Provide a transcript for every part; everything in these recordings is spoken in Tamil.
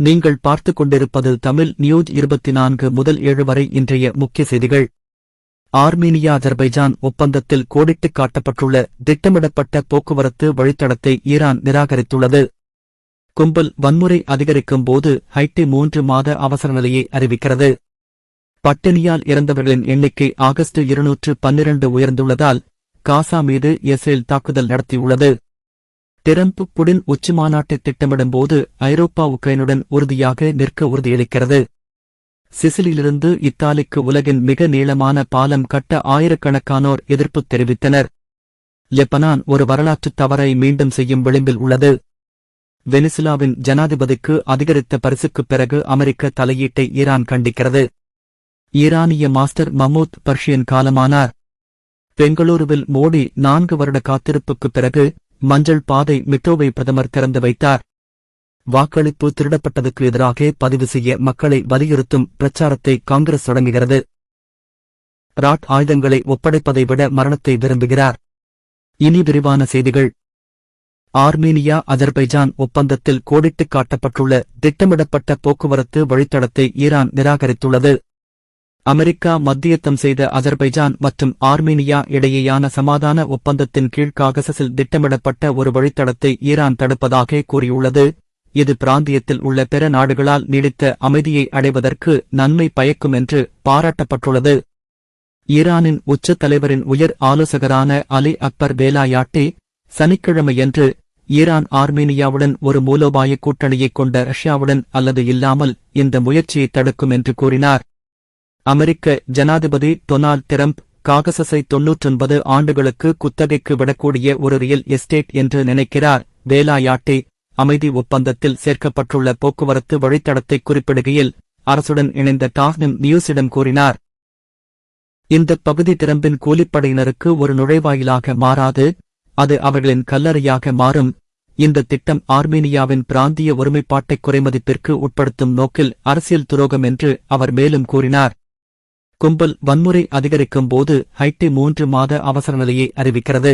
நீங்கள் பார்த்துக் கொண்டிருப்பது தமிழ் நியூஸ் இருபத்தி நான்கு முதல் ஏழு வரை இன்றைய முக்கிய செய்திகள். ஆர்மீனியா அஜர்பைஜான் ஒப்பந்தத்தில் கோடிட்டுக் காட்டப்பட்டுள்ள திட்டமிடப்பட்ட போக்குவரத்து வழித்தடத்தை ஈரான் நிராகரித்துள்ளது. கும்பல் வன்முறை அதிகரிக்கும் போது ஹைட்டி மூன்று மாத அவசர நிலையை அறிவிக்கிறது. பட்டினியால் இறந்தவர்களின் எண்ணிக்கை ஆகஸ்ட் இருநூற்று பன்னிரண்டு உயர்ந்துள்ளதால் காசா மீது இஸ்ரேல் தாக்குதல் நடத்தியுள்ளது. டிரம்ப் புடின் உச்சிமாநாட்டை திட்டமிடும்போது ஐரோப்பா உக்ரைனுடன் உறுதியாக நிற்க உறுதியளிக்கிறது. சிசிலியிலிருந்து இத்தாலிக்கு உலகின் மிக நீளமான பாலம் கட்ட ஆயிரக்கணக்கானோர் எதிர்ப்பு தெரிவித்தனர். லெபனான் ஒரு வரலாற்றுத் தவறை மீண்டும் செய்யும் விளிம்பில் உள்ளது. வெனிசுலாவின் ஜனாதிபதிக்கு அதிகரித்த பரிசுக்குப் பிறகு அமெரிக்க தலையீட்டை ஈரான் கண்டிக்கிறது. ஈரானிய மாஸ்டர் மமூத் பர்ஷியன் காலமானார். பெங்களூருவில் மோடி நான்கு வருட காத்திருப்புக்குப் பிறகு மஞ்சள் பாதை மெட்ரோவை பிரதமர் திறந்து வைத்தார். வாக்களிப்பு திருடப்பட்டதுக்கு எதிராக பதிவு செய்ய மக்களை வலியுறுத்தும் பிரச்சாரத்தை காங்கிரஸ் தொடங்குகிறது. ராட் ஆயுதங்களை ஒப்படைப்பதை விட மரணத்தை விரும்புகிறார். இனி விரிவான செய்திகள். ஆர்மீனியா அஜர்பைஜான் ஒப்பந்தத்தில் கோடிட்டுக் காட்டப்பட்டுள்ள திட்டமிடப்பட்ட போக்குவரத்து வழித்தடத்தை ஈரான் நிராகரித்துள்ளது. அமெரிக்கா மத்தியத்தம் செய்த அஜர்பைஜான் மற்றும் ஆர்மீனியா இடையேயான சமாதான ஒப்பந்தத்தின் கீழ் காகசஸில் திட்டமிடப்பட்ட ஒரு வழித்தடத்தை ஈரான் தடுப்பதாக கூறியுள்ளது. இது பிராந்தியத்தில் உள்ள பிற நாடுகளால் நீடித்த அமைதியை அடைவதற்கு நன்மை பயக்கும் என்று பாராட்டப்பட்டுள்ளது. ஈரானின் உச்ச தலைவரின் உயர் ஆலோசகரான அலி அக்பர் வேலாயாட்டி சனிக்கிழமையன்று ஈரான் ஆர்மீனியாவுடன் ஒரு மூலோபாய கூட்டணியைக் கொண்ட ரஷ்யாவுடன் அல்லது இல்லாமல் இந்த முயற்சியை தடுக்கும் என்று கூறினார். அமெரிக்க ஜனாதிபதி டொனால்ட் டிரம்ப் காகசஸை தொன்னூற்றொன்பது ஆண்டுகளுக்கு குத்தகைக்கு விடக்கூடிய ஒரு ரியல் எஸ்டேட் என்று நினைக்கிறார். வேலாயாட்டி அமைதி ஒப்பந்தத்தில் சேர்க்கப்பட்டுள்ள போக்குவரத்து வழித்தடத்தை குறிப்பிடுகையில் அரசுடன் இணைந்த டாஸ்னிம் நியூஸிடம் கூறினார். இந்த பகுதி திறம்பின் கூலிப்படையினருக்கு ஒரு நுழைவாயிலாக மாறாது அது அவர்களின் கல்லறையாக மாறும். இந்த திட்டம் ஆர்மீனியாவின் பிராந்திய ஒருமைப்பாட்டை குறைமதிப்பிற்கு உட்படுத்தும் நோக்கில் அரசியல் துரோகம் என்று அவர் மேலும் கூறினார். கும்பல் வன்முறை அதிகரிக்கும் போது ஹைட்டி மூன்று மாத அவசர நிலையை அறிவிக்கிறது.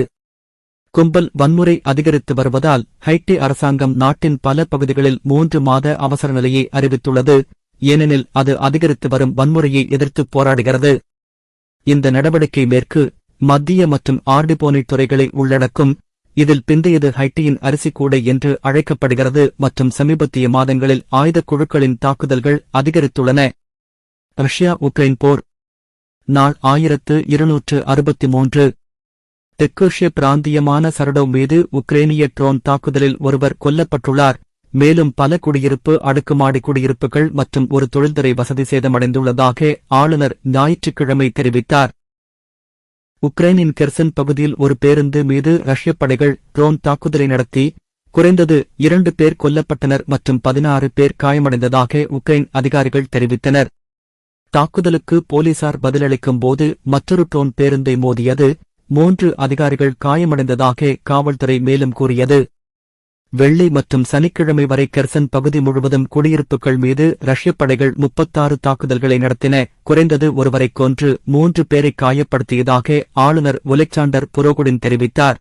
கும்பல் வன்முறை அதிகரித்து வருவதால் ஹைட்டி அரசாங்கம் நாட்டின் பல பகுதிகளில் மூன்று மாத அவசர நிலையை அறிவித்துள்ளது. ஏனெனில் அது அதிகரித்து வரும் வன்முறையை எதிர்த்து போராடுகிறது. இந்த நடவடிக்கை மேற்கு மத்திய மற்றும் ஆர்டிபோனி துறைகளை உள்ளடக்கும். இதில் பிந்தையது ஹைட்டியின் அரிசி கூடை என்று அழைக்கப்படுகிறது மற்றும் சமீபத்திய மாதங்களில் ஆயுதக் குழுக்களின் தாக்குதல்கள் அதிகரித்துள்ளன. ரஷ்யா உக்ரைன் போர் நாள் ஆயிரத்து இருநூற்று அறுபத்தி மூன்று தெற்குஷ்ய பிராந்தியமான சரடோவ் மீது உக்ரேனிய ட்ரோன் தாக்குதலில் ஒருவர் கொல்லப்பட்டுள்ளார். மேலும் பல குடியிருப்பு அடுக்குமாடி குடியிருப்புகள் மற்றும் ஒரு தொழில்துறை வசதி சேதமடைந்துள்ளதாக ஆளுநர் ஞாயிற்றுக்கிழமை தெரிவித்தார். உக்ரைனின் கெர்சன் பகுதியில் ஒரு பேருந்து மீது ரஷ்ய படைகள் ட்ரோன் தாக்குதலை நடத்தி குறைந்தது இரண்டு பேர் கொல்லப்பட்டனர் மற்றும் பதினாறு பேர் காயமடைந்ததாக உக்ரைன் அதிகாரிகள் தெரிவித்தனர். தாக்குதலுக்கு போலீசார் பதிலளிக்கும் போது மற்றொரு ட்ரோன் பேருந்தை மோதியது. மூன்று அதிகாரிகள் காயமடைந்ததாக காவல்துறை மேலும் கூறியது. வெள்ளி மற்றும் சனிக்கிழமை வரை கெர்சன் பகுதி முழுவதும் குடியிருப்புகள் மீது ரஷ்ய படைகள் முப்பத்தாறு தாக்குதல்களை நடத்தின. குறைந்தது ஒருவரைக் கொன்று மூன்று பேரை காயப்படுத்தியதாக ஆளுநர் ஒலெக்சாண்டர் புரோகுடின் தெரிவித்தார்.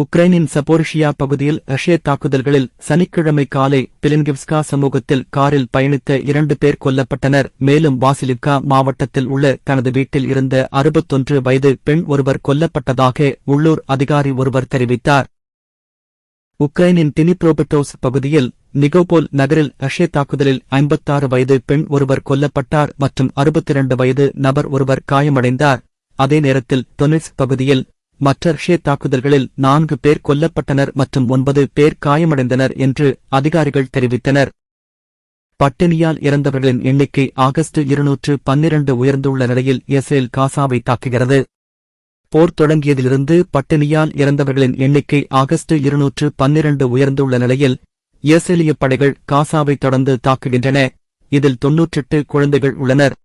உக்ரைனின் சபோரிஷியா பகுதியில் ரஷ்ய தாக்குதல்களில் சனிக்கிழமை காலை பிலின்கிவ்ஸ்கா சமூகத்தில் காரில் பயணித்த இரண்டு பேர் கொல்லப்பட்டனர். மேலும் வாசிலிக்கா மாவட்டத்தில் உள்ள தனது வீட்டில் இருந்த அறுபத்தொன்று வயது பெண் ஒருவர் கொல்லப்பட்டதாக உள்ளூர் அதிகாரி ஒருவர் தெரிவித்தார். உக்ரைனின் டினிப்ரோபெட்டோஸ் பகுதியில் நிகோபோல் நகரில் ரஷ்ய தாக்குதலில் ஐம்பத்தாறு வயது பெண் ஒருவர் கொல்லப்பட்டார் மற்றும் அறுபத்திரண்டு வயது நபர் ஒருவர் காயமடைந்தார். அதே நேரத்தில் டொனிட்ஸ் பகுதியில் மற்ற ரஷ்ய தாக்குதல்களில் நான்கு பேர் கொல்லப்பட்டனர் மற்றும் ஒன்பது பேர் காயமடைந்தனர் என்று அதிகாரிகள் தெரிவித்தனர். பட்டினியால் இறந்தவர்களின் எண்ணிக்கை ஆகஸ்ட் இருநூற்று பன்னிரண்டு உயர்ந்துள்ள நிலையில் இஸ்ரேல் காசாவை தாக்குகிறது. போர் தொடங்கியதிலிருந்து பட்டினியால் இறந்தவர்களின் எண்ணிக்கை ஆகஸ்ட் இருநூற்று பன்னிரண்டு உயர்ந்துள்ள நிலையில் இஸ்ரேலிய படைகள் காசாவை தொடர்ந்து தாக்குகின்றன. இதில் தொன்னூற்றெட்டு குழந்தைகள் உள்ளனர்.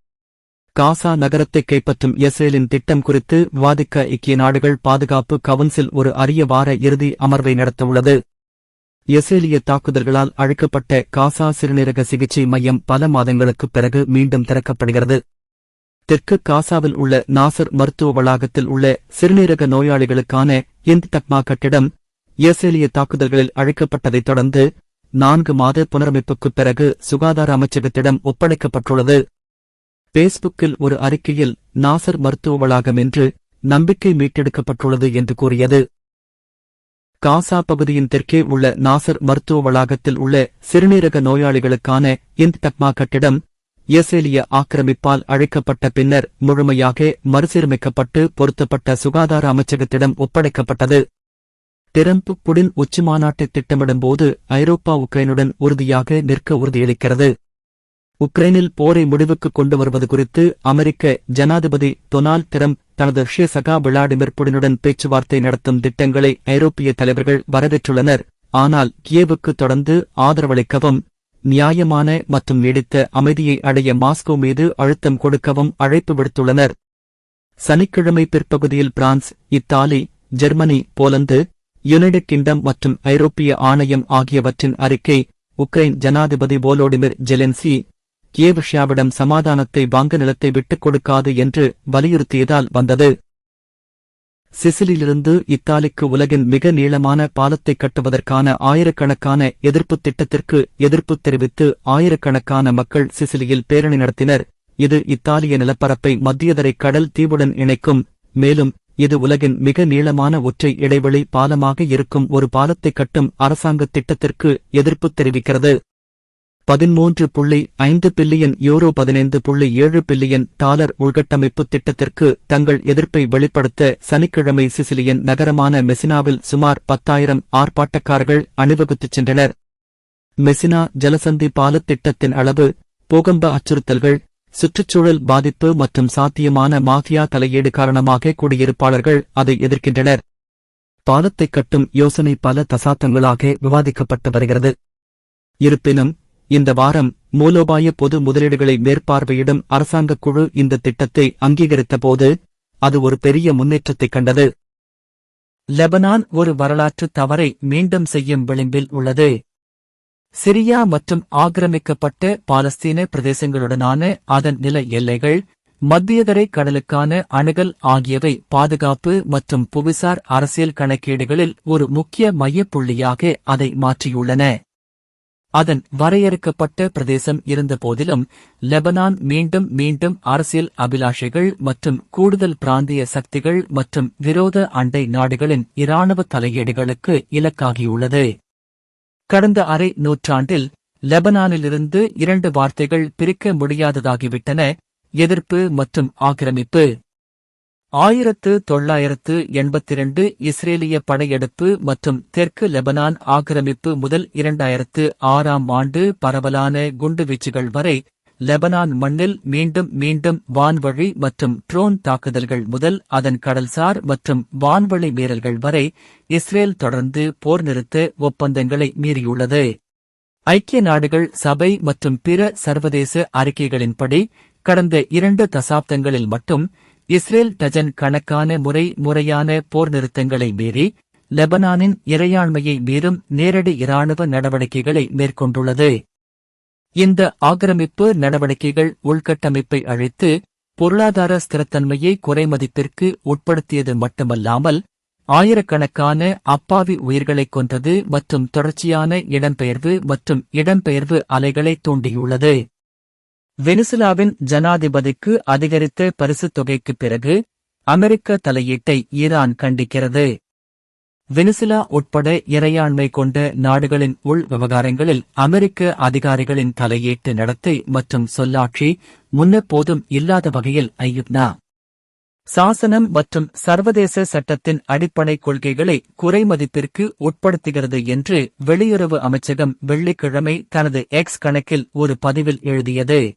காசா நகரத்தை கைப்பற்றும் இஸ்ரேலின் திட்டம் குறித்து விவாதிக்க ஐக்கிய நாடுகள் பாதுகாப்பு கவுன்சில் ஒரு அரிய வார இறுதி அமர்வை நடத்தவுள்ளது. இஸ்ரேலிய தாக்குதல்களால் அழைக்கப்பட்ட காசா சிறுநீரக சிகிச்சை மையம் பல மாதங்களுக்குப் பிறகு மீண்டும் திறக்கப்படுகிறது. தெற்கு காசாவில் உள்ள நாசர் மருத்துவ வளாகத்தில் உள்ள சிறுநீரக நோயாளிகளுக்கான இந்த் தக்மா கட்டிடம் இஸ்ரேலிய தாக்குதல்களில் அழைக்கப்பட்டதைத் தொடர்ந்து நான்கு மாத புனரமைப்புக்குப் பிறகு சுகாதார அமைச்சகத்திடம் ஒப்படைக்கப்பட்டுள்ளது. பேஸ்புக்கில் ஒரு அறிக்கையில் நாசர் மருத்துவ வளாகம் என்று நம்பிக்கை மீட்டெடுக்கப்பட்டுள்ளது என்று கூறியது. காசா பகுதியின் தெற்கே உள்ள நாசர் மருத்துவ வளாகத்தில் உள்ள சிறுநீரக நோயாளிகளுக்கான இந்த தக்மா கட்டிடம் இயசேலிய ஆக்கிரமிப்பால் அழைக்கப்பட்ட பின்னர் முழுமையாக மறுசீரமைக்கப்பட்டு பொருத்தப்பட்ட சுகாதார அமைச்சகத்திடம் ஒப்படைக்கப்பட்டது. டிரம்ப் புடின் உச்சிமாநாட்டை திட்டமிடும்போது ஐரோப்பா உக்ரைனுடன் உறுதியாக நிற்க உறுதியளிக்கிறது. உக்ரைனில் போரை முடிவுக்கு கொண்டு வருவது குறித்து அமெரிக்க ஜனாதிபதி டொனால்ட் டிரம்ப் தனது ரஷ்ய சகா விளாடிமிர் புடினுடன் பேச்சுவார்த்தை நடத்தும் திட்டங்களை ஐரோப்பிய தலைவர்கள் வரவேற்றுள்ளனர். ஆனால் கியேவுக்கு தொடர்ந்து ஆதரவளிக்கவும் நியாயமான மற்றும் நீடித்த அமைதியை அடைய மாஸ்கோ மீது அழுத்தம் கொடுக்கவும் அழைப்பு விடுத்துள்ளனர். சனிக்கிழமை பிற்பகுதியில் France Italy Germany Poland United Kingdom மற்றும் ஐரோப்பிய ஆணையம் ஆகியவற்றின் அறிக்கை உக்ரைன் ஜனாதிபதி போலோடிமிர் ஜெலென்சி ஏவிஷியாவிடம் சமாதானத்தை வாங்க நிலத்தை விட்டுக் கொடுக்காது என்று வலியுறுத்தியதால் வந்தது. சிசிலியிலிருந்து இத்தாலிக்கு உலகின் மிக நீளமான பாலத்தை கட்டுவதற்கான ஆயிரக்கணக்கான எதிர்ப்புத் திட்டத்திற்கு எதிர்ப்பு தெரிவித்து ஆயிரக்கணக்கான மக்கள் சிசிலியில் பேரணி நடத்தினர். இது இத்தாலிய நிலப்பரப்பை மத்தியதரை கடல் தீவுடன் இணைக்கும். மேலும் இது உலகின் மிக நீளமான ஒற்றை இடைவெளி பாலமாக இருக்கும் ஒரு பாலத்தை கட்டும் அரசாங்க திட்டத்திற்கு எதிர்ப்பு தெரிவிக்கிறது. பதிமூன்று புள்ளி ஐந்து பில்லியன் யூரோ பதினைந்து புள்ளி ஏழு பில்லியன் டாலர் உள்கட்டமைப்பு திட்டத்திற்கு தங்கள் எதிர்ப்பை வெளிப்படுத்த சனிக்கிழமை சிசிலியன் நகரமான மெசினாவில் சுமார் பத்தாயிரம் ஆர்ப்பாட்டக்காரர்கள் அணிவகுத்துச் சென்றனர். மெசினா ஜலசந்தி பாலத்திட்டத்தின் அளவு பூகம்ப அச்சுறுத்தல்கள் சுற்றுச்சூழல் பாதிப்பு மற்றும் சாத்தியமான மாஃபியா தலையீடு காரணமாக குடியிருப்பாளர்கள் அதை எதிர்க்கின்றனர். பாலத்தை கட்டும் யோசனை பல தசாப்தங்களாக விவாதிக்கப்பட்டு வருகிறது. இருப்பினும் இந்த வாரம் மூலோபாய பொது முதலீடுகளை மேற்பார்வையிடும் அரசாங்கக் குழு இந்த திட்டத்தை அங்கீகரித்தபோது அது ஒரு பெரிய முன்னேற்றத்தைக் கண்டது. லெபனான் ஒரு வரலாற்று தவறை மீண்டும் செய்யும் விளிம்பில் உள்ளது. சிரியா மற்றும் ஆக்கிரமிக்கப்பட்ட பாலஸ்தீன பிரதேசங்களுடனான அதன் நில எல்லைகள் மத்தியதரை கடலுக்கான அணுகல் ஆகியவை பாதுகாப்பு மற்றும் புவிசார் அரசியல் கணக்கீடுகளில் ஒரு முக்கிய மையப்புள்ளியாக அதை மாற்றியுள்ளன. அதன் வரையறுக்கப்பட்ட பிரதேசம் இருந்தபோதிலும் லெபனான் மீண்டும் மீண்டும் அரசியல் அபிலாஷைகள் மற்றும் கூடுதல் பிராந்திய சக்திகள் மற்றும் விரோத அண்டை நாடுகளின் இராணுவ தலையீடுகளுக்கு இலக்காகியுள்ளது. கடந்த அரை நூற்றாண்டில் லெபனானிலிருந்து இரண்டு வார்த்தைகள் பிரிக்க முடியாததாகிவிட்டன. எதிர்ப்பு மற்றும் ஆக்கிரமிப்பு. ஆயிரத்து தொள்ளாயிரத்து எண்பத்திரண்டு இஸ்ரேலிய படையெடுப்பு மற்றும் தெற்கு லெபனான் ஆக்கிரமிப்பு முதல் இரண்டாயிரத்து ஆறாம் ஆண்டு பரவலான குண்டுவீச்சுகள் வரை லெபனான் மண்ணில் மீண்டும் மீண்டும் வான்வழி மற்றும் ட்ரோன் தாக்குதல்கள் முதல் அதன் கடல்சார் மற்றும் வான்வழி மீறல்கள் வரை இஸ்ரேல் தொடர்ந்து போர் நிறுத்த ஒப்பந்தங்களை மீறியுள்ளது. ஐக்கிய நாடுகள் சபை மற்றும் பிற சர்வதேச அறிக்கைகளின்படி கடந்த இரண்டு தசாப்தங்களில் மட்டும் இஸ்ரேல் டஜன் கணக்கான முறை முறையான போர் நிறுத்தங்களை மீறி லெபனானின் இறையாண்மையை மீறும் நேரடி இராணுவ நடவடிக்கைகளை மேற்கொண்டுள்ளது. இந்த ஆக்கிரமிப்பு நடவடிக்கைகள் உள்கட்டமைப்பை அழித்து பொருளாதார ஸ்திரத்தன்மையை குறைமதிப்பிற்கு உட்படுத்தியது மட்டுமல்லாமல் ஆயிரக்கணக்கான அப்பாவி உயிர்களைக் கொன்றது மற்றும் தொடர்ச்சியான இடம்பெயர்வு மற்றும் இடம்பெயர்வு அலைகளை தூண்டியுள்ளது. வெனிசுலாவின் ஜனாதிபதிக்கு அதிகரித்த பரிசுத் தொகைக்குப் பிறகு அமெரிக்க தலையீட்டை ஈரான் கண்டிக்கிறது. வெனிசுலா உட்பட இறையாண்மை கொண்ட நாடுகளின் உள் விவகாரங்களில் அமெரிக்க அதிகாரிகளின் தலையீட்டு நடத்தை மற்றும் சொல்லாட்சி முன்னெப்போதும் இல்லாத வகையில் ஐயுப்னா. சாசனம் மற்றும் சர்வதேச சட்டத்தின் அடிப்படை கொள்கைகளை குறைமதிப்பிற்கு உட்படுத்துகிறது என்று வெளியுறவு அமைச்சகம் வெள்ளிக்கிழமை தனது எக்ஸ் கணக்கில் ஒரு பதிவில் எழுதியது.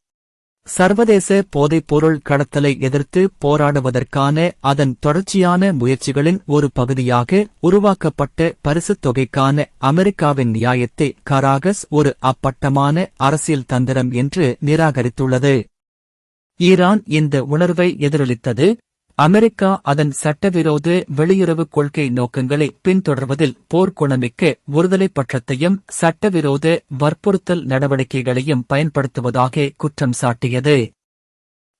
சர்வதேச போதைப்பொருள் கடத்தலை எதிர்த்து போராடுவதற்கான அதன் தொடர்ச்சியான முயற்சிகளின் ஒரு பகுதியாக உருவாக்கப்பட்ட பரிசுத் தொகைக்கான அமெரிக்காவின் நியாயத்தை கராகஸ் ஒரு அப்பட்டமான அரசியல் தந்திரம் என்று நிராகரித்துள்ளது. ஈரான் இந்த உணர்வை எதிரொலித்தது. அமெரிக்கா அதன் சட்டவிரோத வெளியுறவு கொள்கை நோக்கங்களை பின்தொடர்வதில் போர்க்குணமிக்க ஒருதலை பட்சத்தையும் சட்டவிரோத வற்புறுத்தல் நடவடிக்கைகளையும் பயன்படுத்துவதாக குற்றம் சாட்டியது.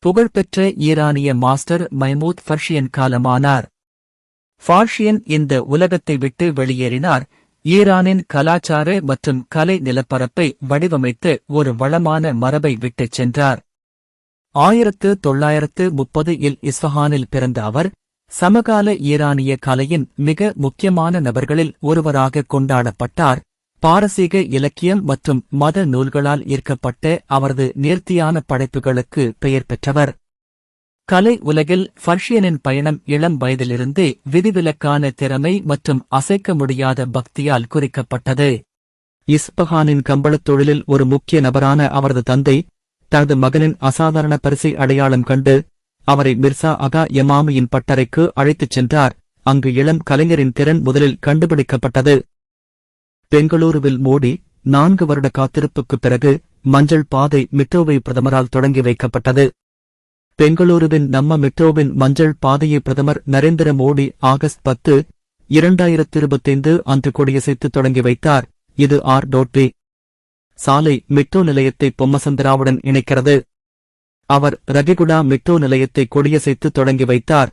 புகழ்பெற்ற ஈரானிய மாஸ்டர் மைமூத் ஃபர்ஷியன் காலமானார். ஃபார்ஷியன் இந்த உலகத்தை விட்டு வெளியேறினார். ஈரானின் கலாச்சார மற்றும் கலை நிலப்பரப்பை வடிவமைத்து ஒரு வளமான மரபை விட்டுச் சென்றார். ஆயிரத்து தொள்ளாயிரத்து முப்பது இல் இஸ்ஃபஹானில் பிறந்த அவர் சமகால ஈரானிய கலையின் மிக முக்கியமான நபர்களில் ஒருவராக கொண்டாடப்பட்டார். பாரசீக இலக்கியம் மற்றும் மத நூல்களால் ஈர்க்கப்பட்ட அவரது நேர்த்தியான படைப்புகளுக்கு பெயர் பெற்றவர். கலை உலகில் ஃபர்ஷியனின் பயணம் இளம் வயதிலிருந்தே விதிவிலக்கான திறமை மற்றும் அசைக்க முடியாத பக்தியால் குறிக்கப்பட்டது. இஸ்பஹானின் கம்பளத் தொழிலில் ஒரு முக்கிய நபரான அவரது தந்தை தனது மகனின் அசாதாரண பரிசை அடையாளம் கண்டு அவரை மிர்சா அகா எமாமியின் பட்டறைக்கு அழைத்துச் சென்றார். அங்கு இளம் கலைஞரின் திறன் முதலில் கண்டுபிடிக்கப்பட்டது. பெங்களூருவில் மோடி நான்கு வருட காத்திருப்புக்குப் பிறகு மஞ்சள் பாதை மெட்ரோவை பிரதமரால் தொடங்கி வைக்கப்பட்டது. பெங்களூருவின் நம்ம மெட்ரோவின் மஞ்சள் பாதையை பிரதமர் நரேந்திர மோடி ஆகஸ்ட் பத்து இரண்டாயிரத்து இருபத்தைந்து அன்று கொடியசைத்து தொடங்கி வைத்தார். இது ஆர் டோட்வி சாலை மெட்ரோ நிலையத்தை பொம்மசந்திராவுடன் இணைக்கிறது. அவர் ரகிகுடா மெட்ரோ நிலையத்தை கொடியசைத்து தொடங்கி வைத்தார்.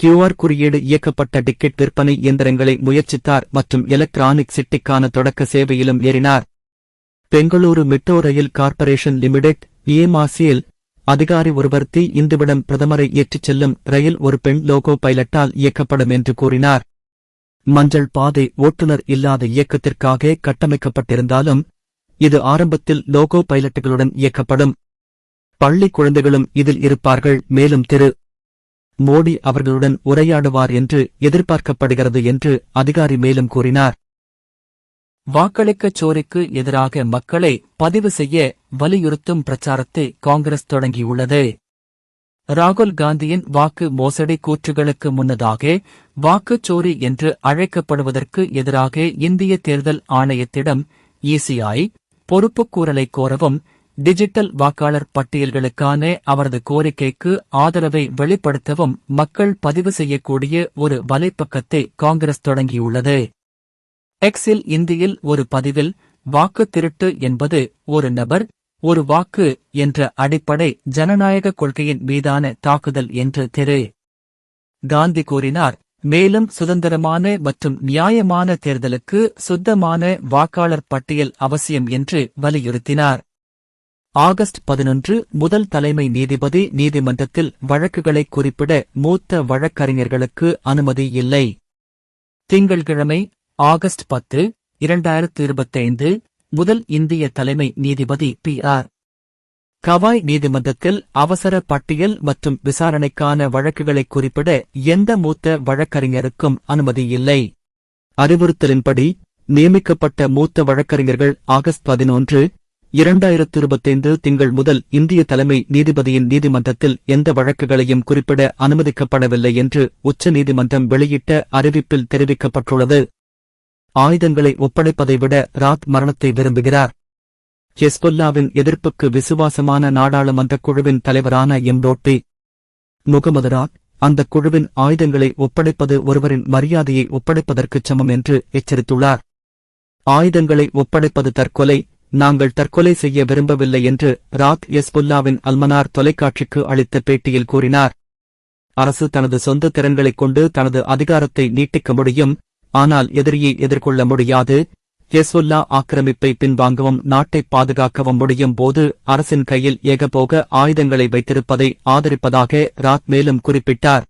கியூஆர் குறியீடு இயக்கப்பட்ட டிக்கெட் விற்பனை இயந்திரங்களை முயற்சித்தார் மற்றும் எலக்ட்ரானிக் சிட்டிக்கான தொடக்க சேவையிலும் ஏறினார். Bengaluru metro rail corporation limited ஏமாசியில் அதிகாரி ஒருவர் தி இந்துவிடம் பிரதமரை ஏற்றிச் செல்லும் ரயில் ஒரு பெண் லோகோ பைலட்டால் இயக்கப்படும் என்று கூறினார். மஞ்சள் பாதை ஓட்டுநர் இல்லாத இயக்கத்திற்காக கட்டமைக்கப்பட்டிருந்தாலும் இது ஆரம்பத்தில் லோகோ பைலட்டுகளுடன் இயக்கப்படும். பள்ளி குழந்தைகளும் இதில் இருப்பார்கள் மேலும் திரு. மோடி அவர்களுடன் உரையாடுவார் என்று எதிர்பார்க்கப்படுகிறது என்று அதிகாரி மேலும் கூறினார். வாக்களிக்கச் சோரிக்கு எதிராக மக்களை பதிவு செய்ய வலியுறுத்தும் பிரச்சாரத்தை காங்கிரஸ் தொடங்கியுள்ளது. ராகுல் காந்தியின் வாக்கு மோசடி கூற்றுகளுக்கு முன்னதாக வாக்குச்சோரி என்று அழைக்கப்படுவதற்கு எதிராக இந்திய தேர்தல் ஆணையத்திடம் இசிஐ பொறுப்புக்கூறலை கோரவும் டிஜிட்டல் வாக்காளர் பட்டியல்களுக்கான அவரது கோரிக்கைக்கு ஆதரவை வெளிப்படுத்தவும் மக்கள் பதிவு செய்யக்கூடிய ஒரு வலைப்பக்கத்தை காங்கிரஸ் தொடங்கியுள்ளது. எக்ஸில் இந்தியில் ஒரு பதிவில் வாக்கு திருட்டு என்பது ஒரு நபர் ஒரு வாக்கு என்ற அடிப்படை ஜனநாயக கொள்கையின் மீதான தாக்குதல் என்று திரு. காந்தி கூறினார். மேலும் சுதந்திரமான மற்றும் நியாயமான தேர்தலுக்கு சுத்தமான வாக்காளர் பட்டியல் அவசியம் என்று வலியுறுத்தினார். ஆகஸ்ட் பதினொன்று முதல் தலைமை நீதிபதி நீதிமன்றத்தில் வழக்குகளை குறிப்பிட மூத்த வழக்கறிஞர்களுக்கு அனுமதி இல்லை. திங்கள்கிழமை ஆகஸ்ட் பத்து இரண்டாயிரத்து இருபத்தைந்து முதல் இந்திய தலைமை நீதிபதி பி ஆர் கவாய் நீதிமன்றத்தில் அவசர பட்டியல் மற்றும் விசாரணைக்கான வழக்குகளை குறிப்பிட எந்த மூத்த வழக்கறிஞருக்கும் அனுமதி இல்லை. அறிவுறுத்தலின்படி நியமிக்கப்பட்ட மூத்த வழக்கறிஞர்கள் ஆகஸ்ட் பதினொன்று இரண்டாயிரத்து இருபத்தைந்து திங்கள் முதல் இந்திய தலைமை நீதிபதியின் நீதிமன்றத்தில் எந்த வழக்குகளையும் குறிப்பிட அனுமதிக்கப்படவில்லை என்று உச்ச நீதிமன்றம் வெளியிட்ட அறிவிப்பில் தெரிவிக்கப்பட்டுள்ளது. ஆயுதங்களை ஒப்படைப்பதை விட ராத் மரணத்தை விரும்புகிறார். ஹெஸ்பொல்லாவின் எதிர்ப்புக்கு விசுவாசமான நாடாளுமன்றக் குழுவின் தலைவரான எம் டோட்டி முகமது அந்த குழுவின் ஆயுதங்களை ஒப்படைப்பது ஒருவரின் மரியாதையை ஒப்படைப்பதற்குச் சமம் என்று எச்சரித்துள்ளார். ஆயுதங்களை ஒப்படைப்பது தற்கொலை நாங்கள் தற்கொலை செய்ய விரும்பவில்லை என்று ராக் எஸ்புல்லாவின் அல்மனார் தொலைக்காட்சிக்கு அளித்த பேட்டியில் கூறினார். அரசு தனது சொந்த திறன்களைக் கொண்டு தனது அதிகாரத்தை நீட்டிக்க முடியும் ஆனால் எதிரியை எதிர்கொள்ள முடியாது ஹெஸ்புல்லா ஆக்கிரமிப்பை பின்வாங்கவும் நாட்டை பாதுகாக்கவும் முடியும் போது அரசின் கையில் ஏகபோக ஆயுதங்களை வைத்திருப்பதை ஆதரிப்பதாக ராத் மேலும் குறிப்பிட்டார்.